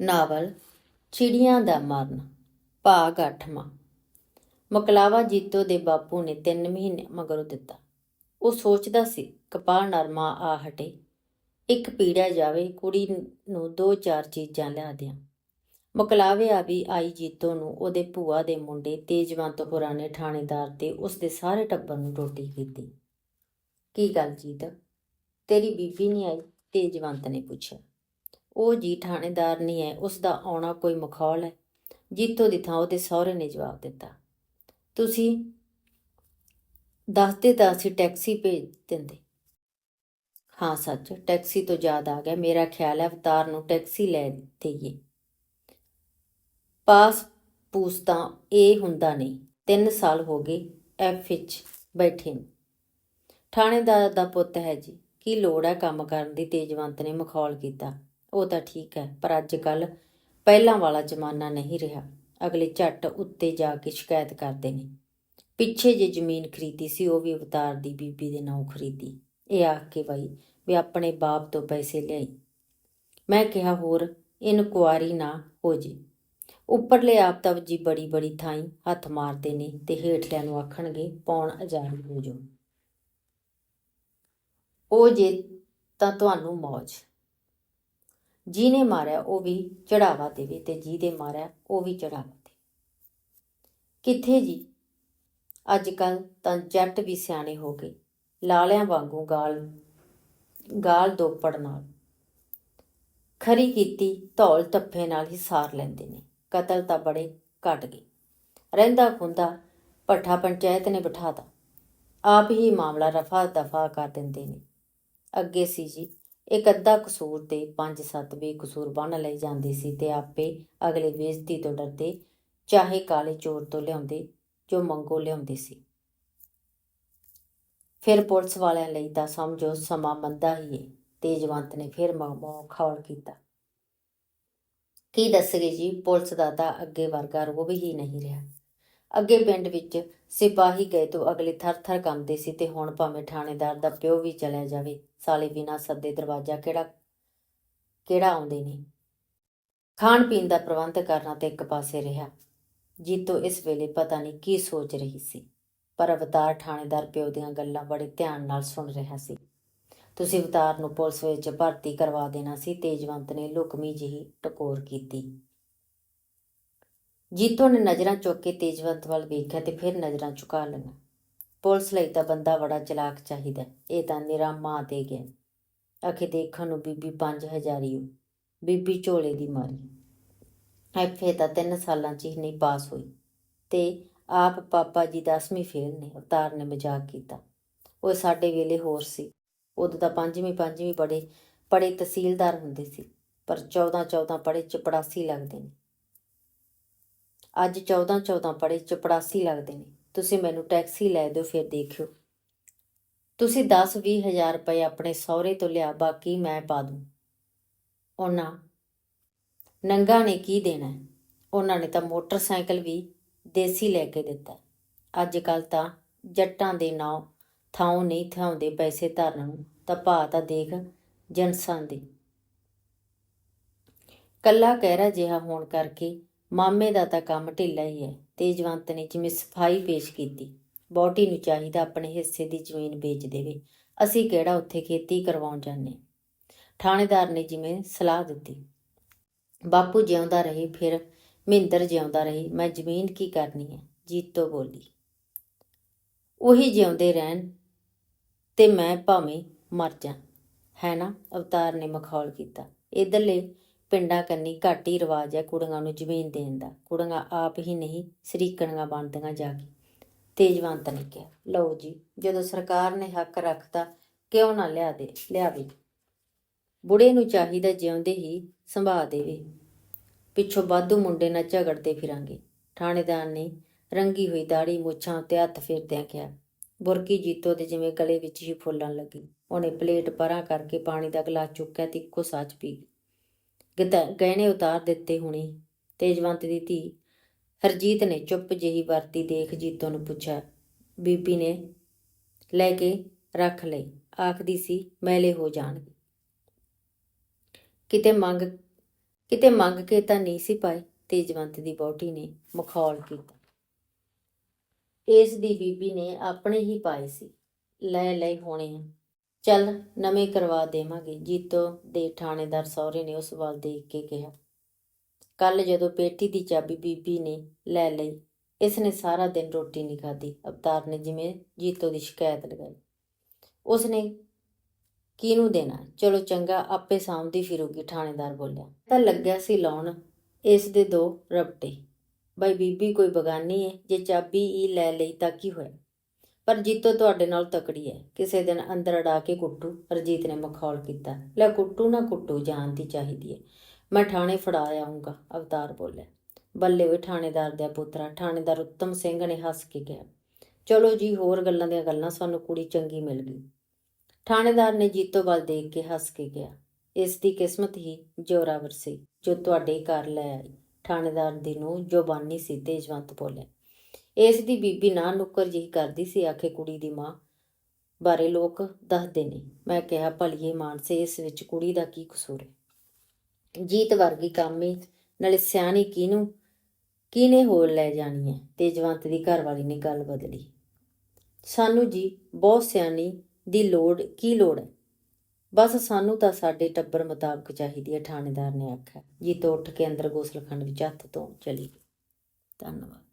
Novel, ਚਿੜੀਆਂ ਦਾ ਮਰਨ, ਭਾਗ 8ਵਾਂ ਮਕਲਾਵਾ ਜੀਤੋ ਦੇ ਬਾਪੂ ਨੇ 3 ਮਹੀਨੇ ਮਗਰੋਂ ਦਿੱਤਾ। ਉਹ ਸੋਚਦਾ ਸੀ, ਕਪਾਹ ਨਰਮਾ ਆ ਹਟੇ। ਇੱਕ ਪੀੜਿਆ ਜਾਵੇ, ਕੁੜੀ ਨੂੰ ਦੋ ਚਾਰ ਚੀਜ਼ਾਂ ਲਿਆ ਦਿਆਂ। ਮਕਲਾਵੇ ਆ ਵੀ ਆਈ ਜੀਤੋ ਨੂੰ ਉਹਦੇ ਭੂਆ ਦੇ ਮੁੰਡੇ ਤੇਜਵੰਤ ਹੋਰਾਂ ਨੇ ਥਾਣੇਦਾਰ ਤੇ ਉਸ ਦੇ ਸਾਰੇ ਟੱਬਰ ਨੂੰ ਰੋਟੀ ਕੀਤੀ। ਕੀ ਗੱਲ ਜੀਤ? ਤੇਰੀ ਬੀਬੀ ਨਹੀਂ ਆਈ? ਤੇਜਵੰਤ ਨੇ ਪੁੱਛਿਆ। ਉਹ ਜੀ ਥਾਣੇਦਾਰ ਨਹੀਂ ਹੈ ਉਸ ਦਾ ਆਉਣਾ ਕੋਈ ਮਖੌਲ ਹੈ। ਜੀਤੋ ਦੀ ਥਾਂ ਉਹਦੇ ਸਹੁਰੇ ਨੇ ਜਵਾਬ ਦਿੱਤਾ। ਤੁਸੀਂ ਦੱਸਦੇ ਤਾਂ ਅਸੀਂ ਟੈਕਸੀ ਭੇਜ ਦਿੰਦੇ। ਹਾਂ ਸੱਚ, ਟੈਕਸੀ ਤੋਂ ਯਾਦ ਆ ਗਿਆ। ਮੇਰਾ ਖਿਆਲ ਹੈ ਅਵਤਾਰ ਨੂੰ ਟੈਕਸੀ ਲੈ ਦੇਈਏ। ਪਾਸ ਪੂਸ ਤਾਂ ਇਹ ਹੁੰਦਾ ਨਹੀਂ। 3 ਸਾਲ ਹੋ ਗਏ ਐਫ ਵਿੱਚ ਬੈਠੇ ਨੂੰ। ਥਾਣੇਦਾਰ ਦਾ ਪੁੱਤ ਹੈ ਜੀ। ਕੀ ਲੋੜ ਹੈ ਕੰਮ ਕਰਨ ਦੀ? ਤੇਜਵੰਤ ਨੇ ਮਖੌਲ ਕੀਤਾ। ਉਹ ਤਾਂ ਠੀਕ ਹੈ, ਪਰ ਅੱਜ ਕੱਲ ਪਹਿਲਾਂ ਵਾਲਾ ਜ਼ਮਾਨਾ ਨਹੀਂ ਰਿਹਾ। ਅਗਲੇ ਝੱਟ ਉੱਤੇ ਜਾ ਕੇ ਸ਼ਿਕਾਇਤ ਕਰਦੇ ਨੇ। ਪਿੱਛੇ ਜੇ ਜ਼ਮੀਨ ਖਰੀਦੀ ਸੀ, ਉਹ ਵੀ ਅਵਤਾਰ ਦੀ ਬੀਬੀ ਦੇ ਨਾਂ ਖਰੀਦੀ। ਇਹ ਆਖ ਕੇ ਬਾਈ, ਵੀ ਆਪਣੇ ਬਾਪ ਤੋਂ ਪੈਸੇ ਲਿਆਈ। ਮੈਂ ਕਿਹਾ, ਹੋਰ ਇਨਕੁਆਰੀ ਨਾ ਹੋ ਜੇ। ਉੱਪਰਲੇ ਆਪ ਤਾਂ ਜੀ ਬੜੀ ਬੜੀ ਥਾਈ ਹੱਥ ਮਾਰਦੇ ਨੇ ਤੇ ਹੇਠਲਿਆਂ ਨੂੰ ਆਖਣਗੇ, ਪੌਣ ਆਜ਼ਾਦ ਹੋ ਜਾਓ। ਉਹ ਜੇ ਤਾਂ ਤੁਹਾਨੂੰ ਮੌਜ। ਜਿਹਨੇ ਮਾਰਿਆ, ਉਹ ਵੀ ਚੜਾਵਾ ਦੇਵੇ ਤੇ ਜਿਹਦੇ ਮਾਰਿਆ, ਉਹ ਵੀ ਚੜਾਵਾ ਦੇ ਕਿੱਥੇ ਜੀ? ਅੱਜ ਕੱਲ ਤਾਂ ਜੱਟ ਵੀ ਸਿਆਣੇ ਹੋ ਗਏ, ਲਾਲਿਆਂ ਵਾਂਗੂ ਗਾਲ ਗਾਲ ਦੋਪੜ ਨਾਲ। ਖਰੀ ਕੀਤੀ, ਧੌਲ ਤੱਫੇ ਨਾਲ ਹੀ ਸਾਰ ਲੈਂਦੇ ਨੇ। ਕਤਲ ਤਾਂ ਬੜੇ ਘਟ ਗਏ। ਰਹਿੰਦਾ ਖੁੰਦਾ ਪੱਠਾ ਪੰਚਾਇਤ ਨੇ ਬਿਠਾਤਾ। ਆਪ ਹੀ ਮਾਮਲਾ ਰਫਾ ਦਫਾ ਕਰ ਦਿੰਦੇ ਨੇ। ਅੱਗੇ ਸੀ ਜੀ ਇੱਕ ਅੱਧਾ ਕਸੂਰ ਤੇ ਪੰਜ ਸੱਤ ਵੀ ਕਸੂਰ ਬਣ ਲਈ ਜਾਂਦੀ ਸੀ ਤੇ ਆਪੇ ਅਗਲੇ ਬੇਇੱਜ਼ਤੀ ਤੋਂ ਡਰਦੇ ਚਾਹੇ ਕਾਲੇ ਚੋਰ ਤੋਂ ਲਿਆਉਂਦੇ, ਜੋ ਮੰਗੋ ਲਿਆਉਂਦੇ ਸੀ। ਫਿਰ ਪੁਲਿਸ ਵਾਲਿਆਂ ਲਈ ਤਾਂ ਸਮਝੋ ਸਮਾਂ ਮੰਦਾ ਹੀ ਏ ਤੇਜਵੰਤ ਨੇ ਫਿਰ ਖੌਲ ਕੀਤਾ। ਕੀ ਦੱਸਗੇ ਜੀ, ਪੁਲਿਸ ਦਾ ਤਾਂ ਅੱਗੇ ਵਰਗਾ ਰੋਬ ਹੀ ਨਹੀਂ ਰਿਹਾ। ਅੱਗੇ ਪਿੰਡ ਵਿੱਚ ਸਿਪਾਹੀ ਗਏ ਤੋਂ ਅਗਲੇ ਥਰ-ਥਰ ਕੰਬਦੇ ਸੀ ਤੇ ਹੁਣ ਭਾਵੇਂ ਥਾਣੇਦਾਰ ਦਾ ਪਿਓ ਵੀ ਚਲਿਆ ਜਾਵੇ ਸਾਲੇ ਬਿਨਾ ਸੱਦੇ ਦਰਵਾਜ਼ਾ ਕਿਹੜਾ ਕਿਹੜਾ ਆਉਂਦੇ ਨੇ? ਖਾਣ ਪੀਣ ਦਾ ਪ੍ਰਬੰਧ ਕਰਨਾ ਤੇ ਇੱਕ ਪਾਸੇ ਰਿਹਾ। ਜੀਤੋ ਇਸ ਵੇਲੇ ਪਤਾ ਨਹੀਂ ਕੀ ਸੋਚ ਰਹੀ ਸੀ, ਪਰ ਅਵਤਾਰ ਥਾਣੇਦਾਰ ਪਿਓ ਦੀਆਂ ਗੱਲਾਂ ਬੜੇ ਧਿਆਨ ਨਾਲ ਸੁਣ ਰਿਹਾ ਸੀ। ਤੁਸੀਂ ਅਵਤਾਰ ਨੂੰ ਪੁਲਿਸ ਵਿੱਚ ਭਰਤੀ ਕਰਵਾ ਦੇਣਾ ਸੀ ਤੇਜਵੰਤ ਨੇ ਲੁਕਮੀ ਜਿਹੀ ਟਕੋਰ ਕੀਤੀ। ਜੀਤੋ ਨੇ ਨਜ਼ਰਾਂ ਚੁੱਕ ਕੇ ਤੇਜਵੰਤ ਵੱਲ ਵੇਖਿਆ ਤੇ ਫਿਰ ਨਜ਼ਰਾਂ ਝੁਕਾ ਲਈਆਂ। ਪੁਲਿਸ ਲਈ ਤਾਂ ਬੰਦਾ ਬੜਾ ਚਲਾਕ ਚਾਹੀਦਾ ਇਹ ਤਾਂ ਨਿਰਾ ਮਾਂ ਤੇ ਗਿਆ ਅਖੇ ਦੇਖਣ ਨੂੰ ਬੀਬੀ 5000 ਹੀ ਹੋ ਬੀਬੀ ਝੋਲੇ ਦੀ ਮਾਰੀ। ਐਫਏ ਤਾਂ 3 ਸਾਲਾਂ ਚ ਹੀ ਨਹੀਂ ਪਾਸ ਹੋਈ ਤੇ ਆਪ ਪਾਪਾ ਜੀ 10ਵੀਂ ਫੇਲ ਨੇ, ਅਵਤਾਰ ਨੇ ਮਜ਼ਾਕ ਕੀਤਾ। ਉਹ ਸਾਡੇ ਵੇਲੇ ਹੋਰ ਸੀ। ਉਦੋਂ ਤਾਂ ਪੰਜਵੀਂ ਪੰਜਵੀਂ ਬੜੇ ਬੜੇ ਤਹਿਸੀਲਦਾਰ ਹੁੰਦੇ ਸੀ, ਪਰ 14 14 ਪੜੇ ਚਪੜਾਸੀ ਲੱਗਦੇ ਨੇ। ਅੱਜ 14 14 ਪੜੇ ਚਪੜਾਸੀ ਲੱਗਦੇ ਨੇ। ਤੁਸੀਂ ਮੈਨੂੰ ਟੈਕਸੀ ਲੈ ਦਿਓ, ਫਿਰ ਦੇਖਿਓ। ਤੁਸੀਂ 10 20 ਹਜ਼ਾਰ ਰੁਪਏ ਆਪਣੇ ਸਹੁਰੇ ਤੋਂ ਲਿਆ, ਬਾਕੀ ਮੈਂ ਪਾ ਦੂੰ। ਉਹਨਾਂ, ਨੰਗਾ ਨੇ ਕੀ ਦੇਣਾ? ਉਹਨਾਂ ਨੇ ਤਾਂ ਮੋਟਰਸਾਈਕਲ ਵੀ ਦੇਸੀ ਲੈ ਕੇ ਦਿੱਤਾ। ਅੱਜ ਕੱਲ ਤਾਂ ਜੱਟਾਂ ਦੇ ਨਾਂ ਥਾਂ ਨਹੀਂ ਥਾਉਂਦੇ ਪੈਸੇ ਧਰਨ ਨੂੰ, ਤਾਂ ਭਾ ਤਾਂ ਦੇਖ ਜਨਸਾਂ ਦੇ। ਕੱਲਾ ਕਹਿਰਾ ਜਿਹਾ ਹੋਣ ਕਰਕੇ ਮਾਮੇ ਦਾ ਤਾਂ ਕੰਮ ਢਿੱਲਾ ਹੀ ਹੈ। ਤੇਜਵੰਤ ਨੇ ਜਿਵੇਂ ਸਫ਼ਾਈ ਪੇਸ਼ ਕੀਤੀ ਬੋਟੀ ਨੂੰ ਚਾਹੀਦਾ ਆਪਣੇ ਹਿੱਸੇ ਦੀ ਜ਼ਮੀਨ ਵੇਚ ਦੇਵੇ। ਅਸੀਂ ਕਿਹੜਾ ਉੱਥੇ ਖੇਤੀ ਕਰਵਾਉਣ ਜਾਂਦੇ ਥਾਣੇਦਾਰ ਨੇ ਜਿਵੇਂ ਸਲਾਹ ਦਿੱਤੀ। ਬਾਪੂ ਜਿਉਂਦਾ ਰਹੇ, ਫਿਰ ਮਹਿੰਦਰ ਜਿਉਂਦਾ ਰਹੇ, ਮੈਂ ਜ਼ਮੀਨ ਕੀ ਕਰਨੀ ਹੈ? ਜੀਤੋ ਬੋਲੀ, ਉਹੀ ਜਿਉਂਦੇ ਰਹਿਣ ਤੇ ਮੈਂ ਭਾਵੇਂ ਮਰ ਜਾ। ਹੈ ਨਾ? ਅਵਤਾਰ ਨੇ ਮਖੌਲ ਕੀਤਾ। ਇਧਰਲੇ ਪਿੰਡਾਂ ਕੰਨੀ ਘੱਟ ਹੀ ਰਿਵਾਜ ਹੈ ਕੁੜੀਆਂ ਨੂੰ ਜ਼ਮੀਨ ਦੇਣ ਦਾ। ਕੁੜੀਆਂ ਆਪ ਹੀ ਨਹੀਂ, ਸਰੀਕਣੀਆਂ ਬਣਦੀਆਂ ਜਾ ਕੇ। ਤੇਜਵੰਤ ਨੇ ਕਿਹਾ, ਲਓ ਜੀ, ਜਦੋਂ ਸਰਕਾਰ ਨੇ ਹੱਕ ਰੱਖਤਾ, ਕਿਉਂ ਨਾ ਲਿਆ ਦੇ, ਲਿਆਵੇ। ਬੁੜੇ ਨੂੰ ਚਾਹੀਦਾ ਜਿਉਂਦੇ ਹੀ ਸੰਭਾ ਦੇਵੇ। ਪਿੱਛੋਂ ਬਾਦੂ ਮੁੰਡੇ ਨਾਲ ਝਗੜਦੇ ਫਿਰਾਂਗੇ। ਥਾਣੇਦਾਰ ਨੇ ਰੰਗੀ ਹੋਈ ਦਾੜੀ ਮੁੱਛਾਂ ਉੱਤੇ ਹੱਥ ਫੇਰਦਿਆਂ ਕਿਹਾ, ਬੁਰਕੀ ਜੀਤੋ ਦੇ ਜਿਵੇਂ ਗਲੇ ਵਿੱਚ ਹੀ ਫੁੱਲਣ ਲੱਗੀ। ਉਹਨੇ ਪਲੇਟ ਪਰਾਂ ਕਰਕੇ ਪਾਣੀ ਦਾ ਗਲਾਸ ਚੁੱਕਿਆ ਤੇ ਇੱਕੋ ਸਾਚ ਪੀ ਗਈ। ਗਹਿਣੇ ਉਤਾਰ ਦਿੱਤੇ ਹੁਣੀ। ਤੇਜਵੰਤ ਦੀ ਧੀ ਹਰਜੀਤ ਨੇ ਚੁੱਪ ਜਿਹੀ ਵਰਤੀ ਦੇਖ ਜੀਤੋ ਨੂੰ ਪੁੱਛਿਆ, ਬੀਬੀ ਨੇ ਲੈ ਕੇ ਰੱਖ ਲਈ। ਆਖਦੀ ਸੀ, ਮੈਲੇ ਹੋ ਜਾਣਗੇ। ਕਿਤੇ ਮੰਗ ਕਿਤੇ ਮੰਗ ਕੇ ਤਾਂ ਨਹੀਂ ਸੀ ਪਾਏ ਤੇਜਵੰਤ ਦੀ ਬੋਟੀ ਨੇ ਮਖੌਲ ਕੀਤਾ। ਇਸ ਦੀ ਬੀਬੀ ਨੇ ਆਪਣੇ ਹੀ ਪਾਏ ਸੀ। ਲੈ ਲੈ ਹੋਣੇ ਆ। ਚੱਲ ਨਵੇਂ ਕਰਵਾ ਦੇਵਾਂਗੇ। ਜੀਤੋ ਦੇ ਥਾਣੇਦਾਰ ਸਹੁਰੇ ਨੇ ਉਸ ਵੱਲ ਦੇਖ ਕੇ ਕਿਹਾ। ਕੱਲ ਜਦੋਂ ਪੇਟੀ ਦੀ ਚਾਬੀ ਬੀਬੀ ਨੇ ਲੈ ਲਈ, ਇਸ ਨੇ ਸਾਰਾ ਦਿਨ ਰੋਟੀ ਨਹੀਂ ਖਾਧੀ। ਅਵਤਾਰ ਨੇ ਜਿਵੇਂ ਜੀਤੋ ਦੀ ਸ਼ਿਕਾਇਤ ਲਗਾਈ। ਉਸ ਨੇ ਕਿਹਨੂੰ ਦੇਣਾ? ਚਲੋ ਚੰਗਾ, ਆਪੇ ਸਾਂਭਦੀ ਫਿਰੂਗੀ, ਥਾਣੇਦਾਰ ਬੋਲਿਆ। ਤਾਂ ਲੱਗਿਆ ਸੀ ਲਾਉਣ, ਇਸ ਦੇ ਦੋ ਰਪਟੇ। ਬਈ ਬੀਬੀ ਕੋਈ ਬਗਾਨੀ ਹੈ ਜੇ ਚਾਬੀ ਹੀ ਲੈ ਲਈ ਤਾਂ ਕੀ ਹੋਇਆ? ਪਰ ਜੀਤੋ ਤੁਹਾਡੇ ਨਾਲ ਤਕੜੀ ਹੈ ਕਿਸੇ ਦਿਨ ਅੰਦਰ ਅੜਾ ਕੇ ਕੁੱਟੂ ਰਜੀਤ ਨੇ ਮਖੌਲ ਕੀਤਾ। ਲੈ ਕੁੱਟੂ ਨਾ ਕੁੱਟੂ ਜਾਣਦੀ ਚਾਹੀਦੀ ਹੈ ਮੈਂ ਥਾਣੇ ਫੜਾ ਆਉਂਗਾ ਅਵਤਾਰ ਬੋਲਿਆ। ਬੱਲੇ ਓਏ ਥਾਣੇਦਾਰ ਦਾ ਪੁੱਤਰਾ ਥਾਣੇਦਾਰ ਉੱਤਮ ਸਿੰਘ ਨੇ ਹੱਸ ਕੇ ਕਿਹਾ। ਚਲੋ ਜੀ, ਹੋਰ ਗੱਲਾਂ ਦੀਆਂ ਗੱਲਾਂ ਸਾਨੂੰ ਕੁੜੀ ਚੰਗੀ ਮਿਲ ਗਈ। ਥਾਣੇਦਾਰ ਨੇ ਜੀਤੋ ਵੱਲ ਦੇਖ ਕੇ ਹੱਸ ਕੇ ਕਿਹਾ, ਇਸ ਦੀ ਕਿਸਮਤ ਹੀ ਜੋਰਾਵਰ ਸੀ, ਜੋ ਤੁਹਾਡੇ ਘਰ ਲੈ ਆਈ। ਥਾਣੇਦਾਰ ਦੀ ਨੂੰ ਜੋਬਾਨੀ ਸੀ ਤੇਜਵੰਤ ਬੋਲਿਆ। ਇਸ ਦੀ ਬੀਬੀ ਨਾ ਨੁੱਕਰ ਜਿਹੀ ਕਰਦੀ ਸੀ ਆਖੇ ਕੁੜੀ ਦੀ ਮਾਂ ਬਾਰੇ ਲੋਕ ਦੱਸਦੇ ਨੇ। ਮੈਂ ਕਿਹਾ, ਭਲੀਏ ਮਾਨਸੇ, ਇਸ ਵਿੱਚ ਕੁੜੀ ਦਾ ਕੀ ਕਸੂਰ ਹੈ? ਜੀਤ ਵਰਗੀ ਕਾਮੀ, ਨਾਲੇ ਸਿਆਣੀ ਕਿਹਨੂੰ, ਕਿਹਨੇ ਹੋਰ ਲੈ ਜਾਣੀ ਹੈ? ਤੇਜਵੰਤ ਦੀ ਘਰਵਾਲੀ ਨੇ ਗੱਲ ਬਦਲੀ। ਸਾਨੂੰ ਜੀ, ਬਹੁਤ ਸਿਆਣੀ ਦੀ ਲੋੜ, ਕੀ ਲੋੜ ਹੈ? ਬਸ ਸਾਨੂੰ ਤਾਂ ਸਾਡੇ ਟੱਬਰ ਮੁਤਾਬਕ ਚਾਹੀਦੀ ਹੈ ਥਾਣੇਦਾਰ ਨੇ ਆਖਿਆ। ਜੀ ਤੋਂ ਉੱਠ ਕੇ ਅੰਦਰ ਗੋਸਲਖੰਡ ਵਿੱਚ ਹੱਥ ਤੋਂ ਚਲੀ ਗਈ। ਧੰਨਵਾਦ।